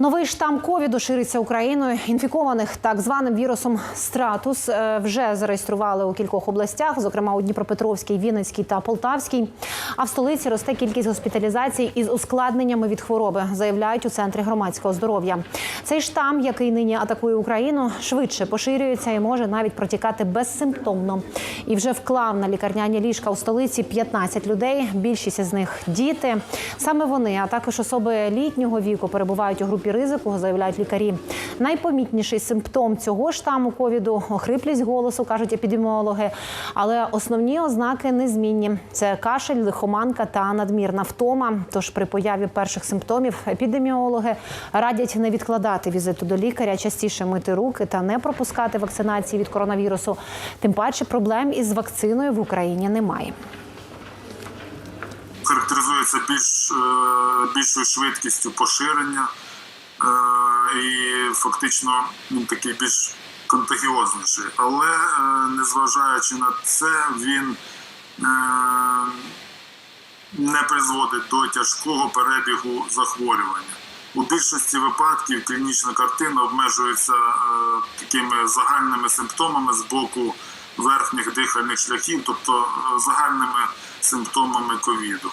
Новий штам ковіду шириться Україною. Інфікованих так званим вірусом стратус е, вже зареєстрували у кількох областях, зокрема у Дніпропетровській, Вінницькій та Полтавській. А в столиці росте кількість госпіталізацій із ускладненнями від хвороби, заявляють у центрі громадського здоров'я. Цей штам, який нині атакує Україну, швидше поширюється і може навіть протікати безсимптомно. І вже вклав на лікарняні ліжка у столиці 15 людей. Більшість із них діти. Саме вони, а також особи літнього віку, перебувають у групі ризику, заявляють лікарі. Найпомітніший симптом цього штаму ковіду охриплість голосу, кажуть епідеміологи. Але основні ознаки незмінні: це кашель, лихоманка та надмірна втома. Тож при появі перших симптомів епідеміологи радять не відкладати візиту до лікаря, частіше мити руки та не пропускати вакцинації від коронавірусу. Тим паче проблем із вакциною в Україні немає. характеризується більш, е, більшою швидкістю поширення і фактично він такий більш контагіозніший. Але е, незважаючи на це, він е, не призводить до тяжкого перебігу захворювання. У більшості випадків клінічна картина обмежується е, такими загальними симптомами з боку верхніх дихальних шляхів, тобто е, загальними симптомами ковіду.